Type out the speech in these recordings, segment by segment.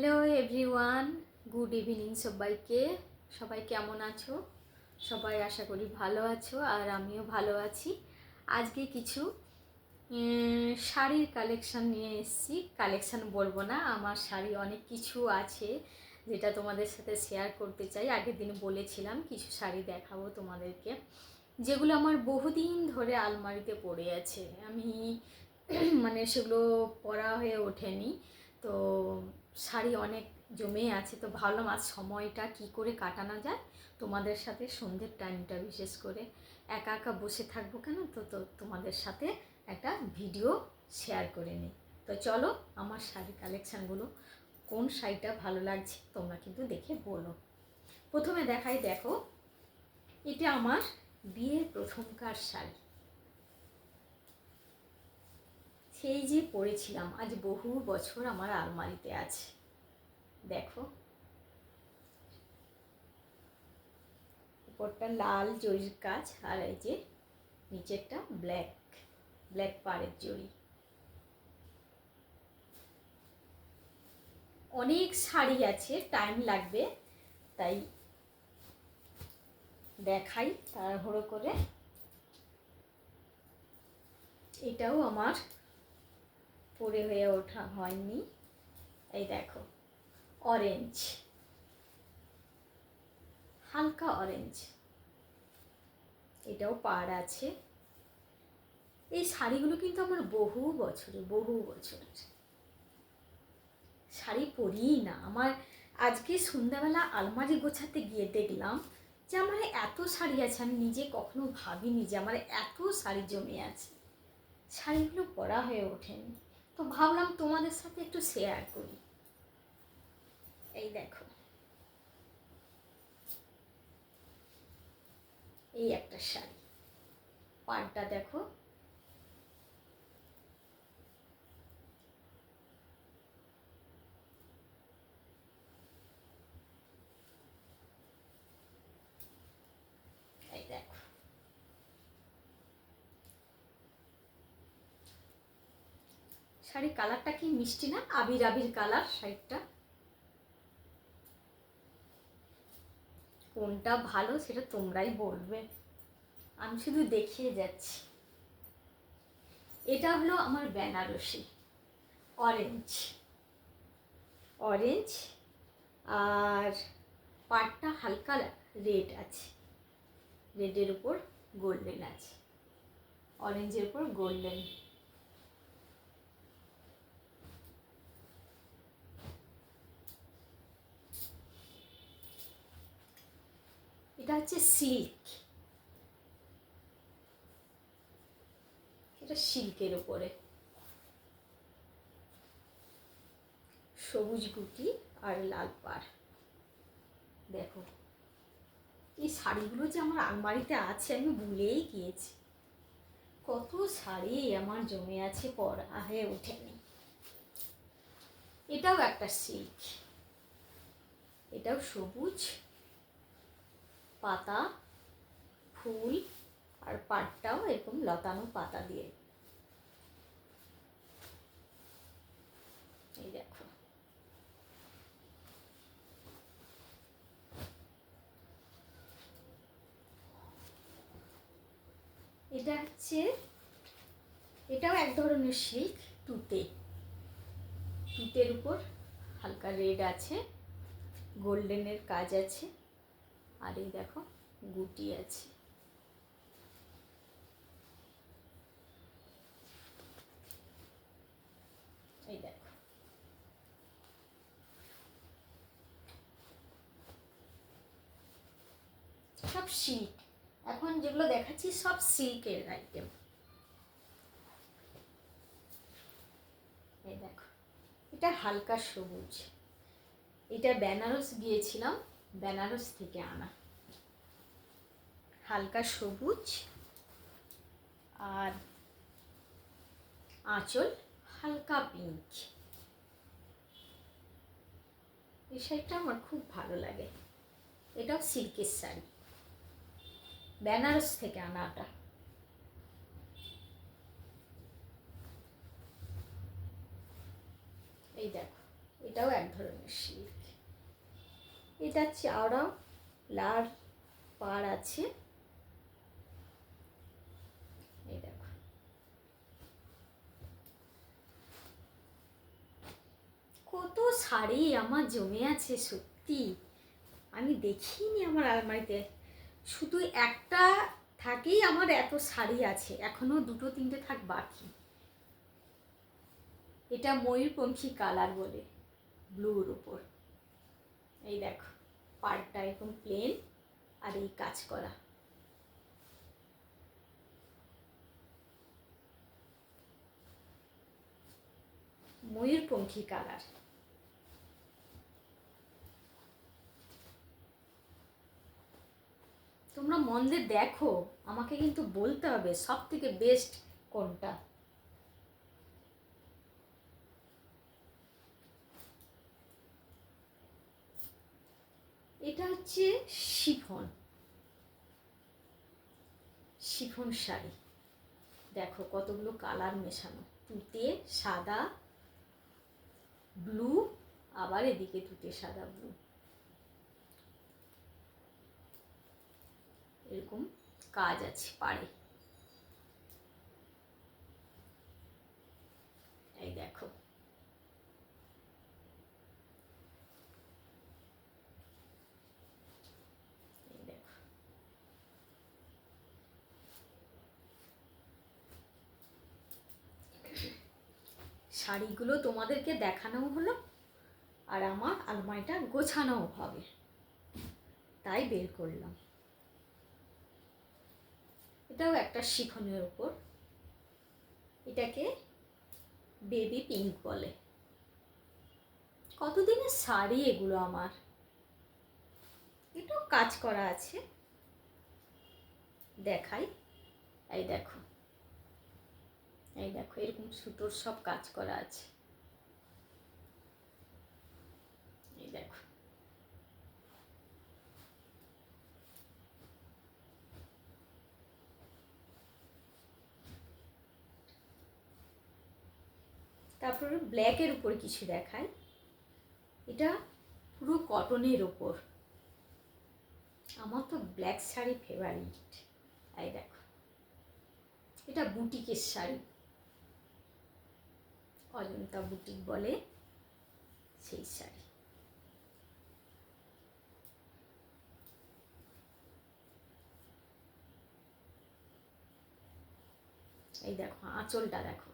Hello everyone good evening সবাইকে। সবাই কেমন আছো? সবাই আশা করি ভালো আছো আর আমিও ভালো আছি। আজকে কিছু শাড়ির কালেকশান নিয়ে এসেছি। কালেকশান বলব না, আমার শাড়ি অনেক কিছু আছে যেটা তোমাদের সাথে শেয়ার করতে চাই। আগের দিন বলেছিলাম কিছু শাড়ি দেখাবো তোমাদেরকে। যেগুলো আমার বহুদিন ধরে আলমারিতে পড়ে আছে। আমি মানে সেগুলো পরা হয়ে ওঠেনি। তো শাড়ি অনেক জমে আছে, তো ভাবলাম আজ সময়টা কি করে কাটানো যায়? তোমাদের সাথে সন্ধ্যের টাইমটা বিশেষ করে একা একা বসে থাকব কেন? তো তো তোমাদের সাথে একটা ভিডিও শেয়ার করে নিই। তো চলো আমার শাড়ি কালেকশানগুলো কোন শাড়িটা ভালো লাগছে তোমরা কিন্তু দেখে বলো। প্রথমে দেখাই, দেখো, এটা আমার বিয়ের প্রথমকার শাড়ি। সেই যে পরেছিলাম আজ বহু বছর আমার আলমারিতে আছে। দেখো। উপরটা লাল জরির কাজ আর এই যে নিচেরটা ব্ল্যাক ব্ল্যাক পাড়ের জরি। অনেক শাড়ি আছে, টাইম লাগবে, তাই দেখাই তাড়াহুড়ো করে। এটাও আমার পরে হয়ে ওঠা হয়নি। এই দেখো অরেঞ্জ হালকা অরেঞ্জ এটাও পাড় আছে। এই শাড়িগুলো কিন্তু আমার বহু বছরের বহু বছরের। শাড়ি পরিই না। আমার আজকে সন্ধ্যাবেলা আলমারি গোছাতে গিয়ে দেখলাম যে আমার এত শাড়ি আছে, আমি নিজে কখনো ভাবিনি যে আমার এত শাড়ি জমে আছে। শাড়িগুলো পরা হয়ে ওঠেনি। তো ভাবলাম তোমাদের সাথে একটু শেয়ার করি। এই দেখো। এই একটা শাড়ি। পাড়টা দেখো এই দেখো শাড়ির কালারটা কি মিষ্টি না আবির আবির কালার শাড়িটা? কোনটা ভালো সেটা তোমরাই বলবে। আমি শুধু দেখিয়ে যাচ্ছি। এটা হলো আমার বেনারসি। অরেঞ্জ। অরেঞ্জ আর পাটটা হালকা রেড আছে। রেডের উপর গোল্ডেন আছে। অরেঞ্জের উপর গোল্ডেন। এটা হচ্ছে সিল্ক এটা সিল্কের উপরে। সবুজ গুটি আর লাল পাড় দেখো, এই শাড়িগুলো যে আমার আলমারিতে আছে, আমি ভুলেই গিয়েছি। কত শাড়ি আমার জমে আছে পরা হয়ে ওঠেনি। এটাও একটা সিল্ক এটাও সবুজ। পাতা, ফুল আর পাটটাও এরকম লতানো পাতা দিয়ে। এই দেখো। এটা হচ্ছে, এটাও এক ধরনের সিল্ক তুতে। তুতের উপর হালকা রেড আছে, গোল্ডেনের কাজ আছে। আর এই দেখো, গুটি আছে। এই দেখো। সব সিল্ক এখন যেগুলো দেখাচ্ছি সব সিল্কের আইটেম এই দেখো, এটা হালকা সবুজ। এটা বেনারস গিয়েছিলাম। বেনারস থেকে আনা। হালকা সবুজ আর আঁচল হালকা পিঙ্ক এই শাড়িটা আমার খুব ভালো লাগে। এটাও সিল্কের শাড়ি। বেনারস থেকে আনাটা এই দেখো, এটাও এক ধরনের সিল্ক। এটা হচ্ছে চাওড়া লাল পার আছে। কত শাড়ি আমার জমে আছে, সত্যি। আমি দেখিনি আমার আলমারিতে। শুধু একটা থাকেই আমার এত শাড়ি আছে। এখনও দুটো, তিনটে থাক বাকি। এটা ময়ূরপঙ্খী কালার বলে ব্লুর উপর। এই দেখো, পাড়টা একদম প্লেন আর এই কাজ করা। ময়ূরপঙ্খী কালার। তোমরা মন দিয়ে দেখো, আমাকে কিন্তু বলতে হবে সব থেকে বেস্ট কোনটা। এটা হচ্ছে শিফন। শিফন শাড়ি। দেখো কতগুলো কালার মেশানো। তুতে সাদা ব্লু, আবার এদিকে তুতে সাদা ব্লু। এরকম কাজ আছে পাড়ে। এই দেখো এই দেখো শাড়িগুলো তোমাদেরকে দেখানোও হলো আর আমার আলমারিটা গোছানোও হবে। তাই বের করলাম। এটাও একটা শিখনের উপর। এটাকে বেবি পিঙ্ক বলে। কতদিনের শাড়ি এগুলো আমার? এটাও কাজ করা আছে। দেখাই। এই দেখো। এই দেখো, এরকম সুতোর সব কাজ করা আছে। এই দেখো। তারপরে ব্ল্যাকের উপর কিছু দেখায় এটা পুরো কটনের ওপর আমার তো ব্ল্যাক শাড়ি ফেভারিট এই দেখো। এটা বুটিকের শাড়ি। অজন্তা বুটিক বলে সেই শাড়ি। এই দেখো আঁচলটা দেখো।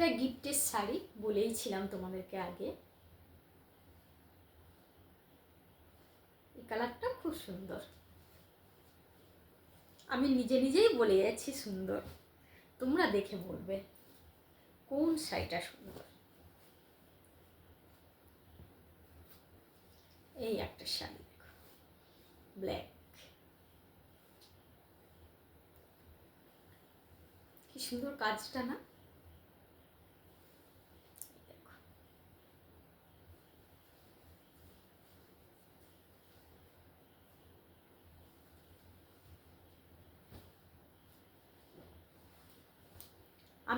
এটা গিফটের শাড়ি বলেইছিলাম তোমাদেরকে আগে। এই কালারটা খুব সুন্দর। আমি নিজে নিজেই বলে যাচ্ছি সুন্দর। তোমরা দেখে বলবে কোন শাড়িটা সুন্দর। এই একটা শাড়ি ব্ল্যাক। কি সুন্দর কাজটা না?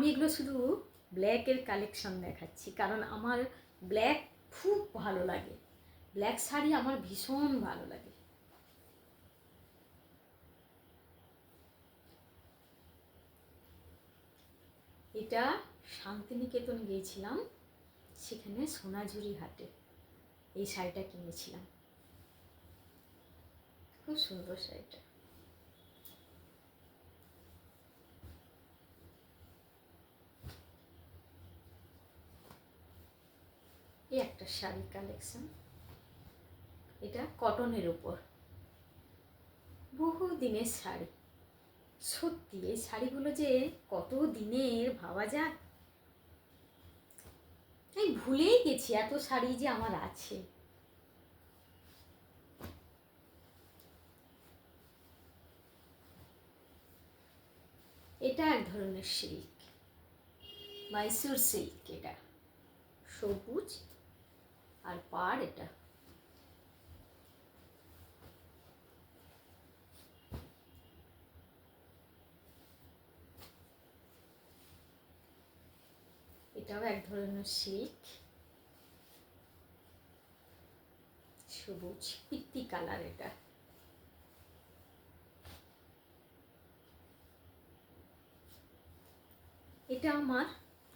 আমি এগুলো শুধু ব্ল্যাকের কালেকশন দেখাচ্ছি, কারণ আমার ব্ল্যাক খুব ভালো লাগে। ব্ল্যাক শাড়ি আমার ভীষণ ভালো লাগে। এটা শান্তিনিকেতন গিয়েছিলাম, সেখানে সোনাঝুরি হাটে এই শাড়িটা কিনেছিলাম। খুব সুন্দর শাড়িটা। এই একটা শাড়ি কালেকশন এটা কটনের উপর। বহু দিনের শাড়ি। সত্যি, এই শাড়িগুলো যে কত দিনের ভাবা যায়। আমি ভুলেই গেছি এত শাড়ি যে আমার আছে। এটা এক ধরনের সিল্ক মাইসুর সিল্ক এটা। সবুজ আর পার এটা। এটাও এক ধরনের সিল্ক সবুজ, পিত্তি কালার এটা। এটা আমার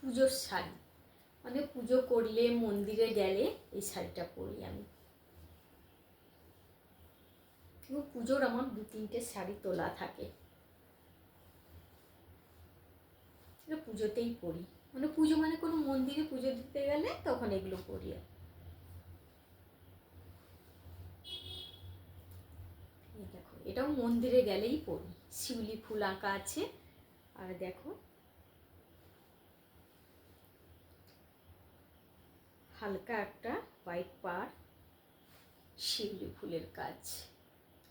পুজোর শাড়ি। মানে পুজো করলে, মন্দিরে গেলে এই শাড়িটা পরি আমি। পুজোর আমার দু তিনটে শাড়ি তোলা থাকে। এটা পুজোতেই পরি। মানে পুজো মানে কোনো মন্দিরে পুজো দিতে গেলে তখন এগুলো পরি দেখো, এটাও মন্দিরে গেলেই পরি। শিউলি ফুল আঁকা আছে। আর দেখো হালকা একটা হোয়াইট পাড়, শিউলি ফুলের কাজ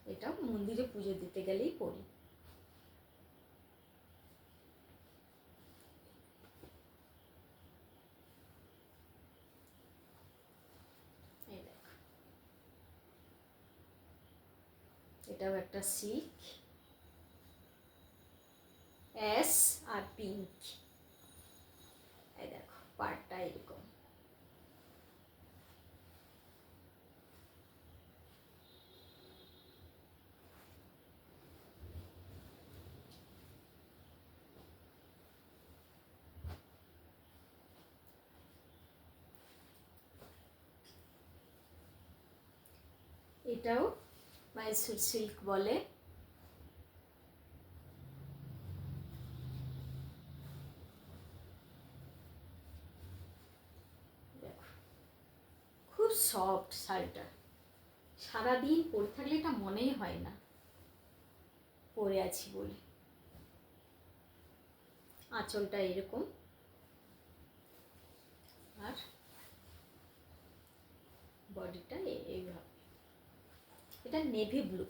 এটাও মন্দিরে পুজো দিতে গেলেই পরি এটাও একটা সিল্ক অ্যাশ আর পিঙ্ক এই দেখো পাড়টা এরকম এটাও মাইসুর সিল্ক বলে। খুব সফট শাড়িটা। সারাদিন পরে থাকলে এটা মনেই হয় না। পরে আছি বলে। আঁচলটা এরকম। আর বডিটা এইভাবে। এটা নেভি ব্লু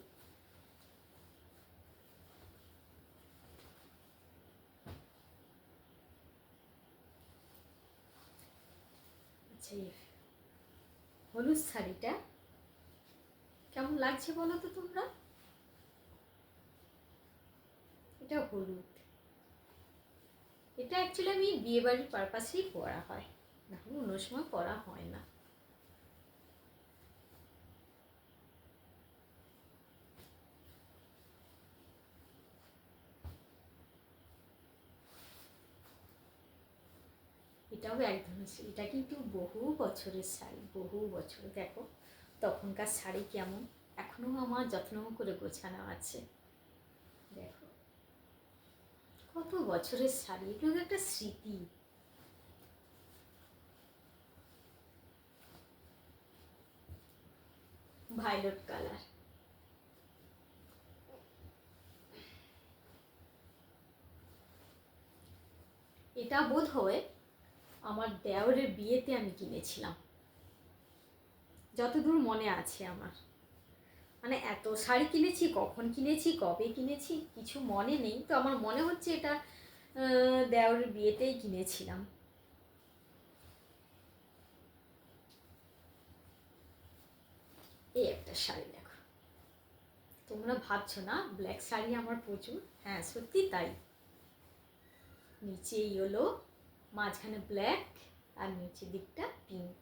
আচ্ছা হলুদ শাড়িটা কেমন লাগছে বলো তো তোমরা? এটা হলুদ। এটা অ্যাকচুয়ালি আমি বিয়েবাড়ির পারপাসেই পরা হয়। না অন্য সময় পরা হয় না। এটাও এক ধরনের শাড়ি এটা কিন্তু বহু বছরের শাড়ি, বহু বছর। দেখো, তখনকার শাড়ি কেমন? এখনও আমার যত্ন করে গোছানো আছে। দেখো, কত বছরের শাড়ি। এগুলো একটা স্মৃতি। ভায়োলেট কালার এটা বোধ হয় আমার দেওরের বিয়েতে আমি কিনেছিলাম। যতদূর মনে আছে আমার। মানে এত শাড়ি কিনেছি, কখন কিনেছি, কবে কিনেছি, কিছু মনে নেই। তো আমার মনে হচ্ছে এটা দেওরের বিয়েতেই কিনেছিলাম। এই একটা শাড়ি দেখো। তোমরা ভাবছ না ব্ল্যাক শাড়ি আমার প্রচুর? হ্যাঁ সত্যি তাই। নিচে ইয়েলো মাঝখানে ব্ল্যাক আর নিচের দিকটা পিঙ্ক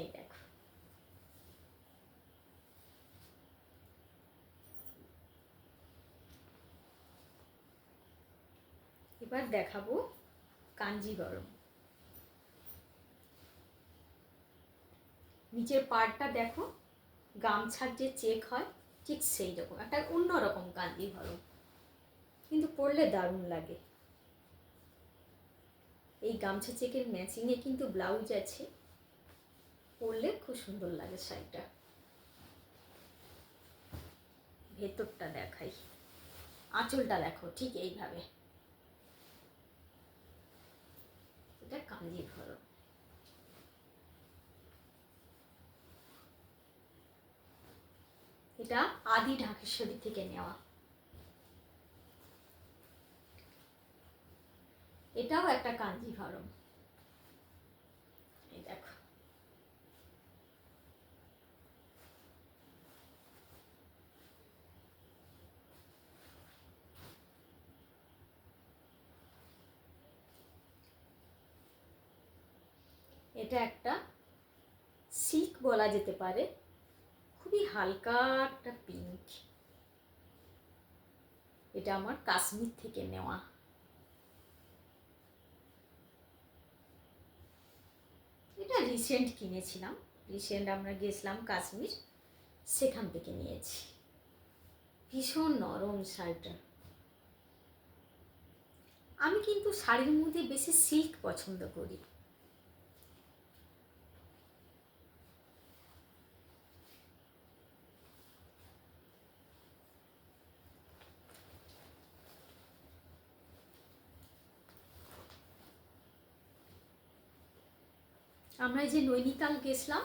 এই দেখো। এবার দেখাবো কাঞ্জিবরম। নিচের পাড়টা দেখো, গামছার যে চেক হয় ঠিক সেই রকম একটা অন্যরকম কাঞ্জিভরম কিন্তু পরলে দারুণ লাগে। এই গামছা চেকের ম্যাচিংয়ে কিন্তু ব্লাউজ আছে। পরলে খুব সুন্দর লাগে শাড়িটা। ভেতরটা দেখাই। আঁচলটা দেখো, ঠিক এইভাবে। এটা কাঞ্জিভরম এটা আদি ঢাকেশ্বরী থেকে নেওয়া। এটাও একটা কাঞ্জিভরম। এই দেখো। এটা একটা সিল্ক বলা যেতে পারে। খুবই হালকা একটা পিঙ্ক এটা আমার কাশ্মীর থেকে নেওয়া। এটা রিসেন্ট কিনেছিলাম। রিসেন্ট আমরা গেছিলাম কাশ্মীর। সেখান থেকে নিয়েছি। ভীষণ নরম শাড়িটা। আমি কিন্তু শাড়ির মধ্যে বেশি সিল্ক পছন্দ করি। আমরা যে নৈনিতাল গেছিলাম,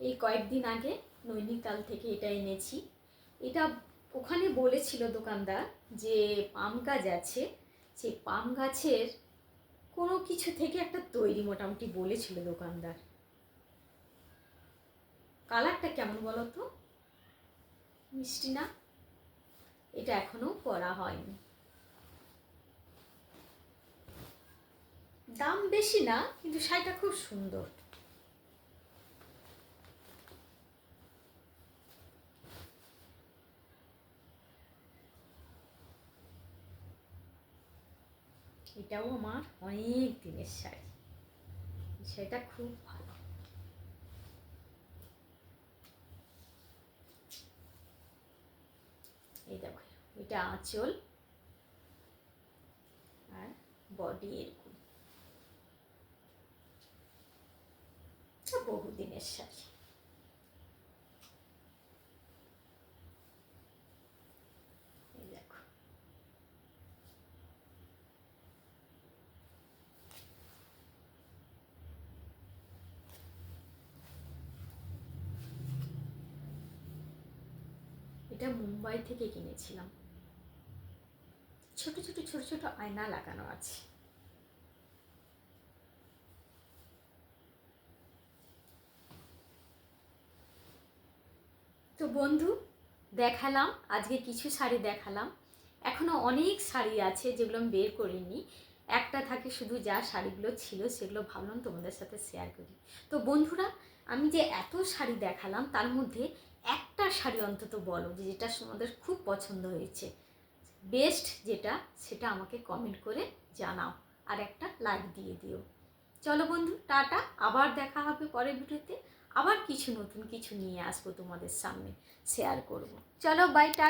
এই কয়েকদিন আগে নৈনিতাল থেকে এটা এনেছি। এটা ওখানে বলেছিল দোকানদার যে পাম গাছ আছে, সেই পাম গাছের কোনো কিছু থেকে একটা তৈরি মোটামুটি বলেছিল দোকানদার। কালারটা কেমন বলো তো মিষ্টি না? এটা এখনও করা হয়নি। দাম বেশি না, কিন্তু শাড়িটা খুব সুন্দর। এটাও আমার অনেক দিনের শাড়ি। সেটা খুব ভালো। এই দেখো, এটা আঁচল আর বডি এরকম এটা বহুদিনের শাড়ি। এটা মুম্বাই থেকে কিনেছিলাম। ছোট ছোট ছোট ছোট আয়না লাগানো আছে। তো বন্ধু, দেখালাম, আজকে কিছু শাড়ি দেখালাম। এখনও অনেক শাড়ি আছে যেগুলো আমি বের করিনি। একটা থাকে শুধু যা শাড়িগুলো ছিল সেগুলো ভাবলাম তোমাদের সাথে শেয়ার করি। তো বন্ধুরা, আমি যে এত শাড়ি দেখালাম, তার মধ্যে একটা শাড়ি অন্তত বলো যে যেটা তোমাদের খুব পছন্দ হয়েছে। বেস্ট যেটা, সেটা আমাকে কমেন্ট করে জানাও আর একটা লাইক দিয়ে দিও। চলো বন্ধু, টাটা, আবার দেখা হবে পরের ভিডিওতে আবার কিছু নতুন কিছু নিয়ে আসব তোমাদের সামনে শেয়ার করব। চলো বাই টাটা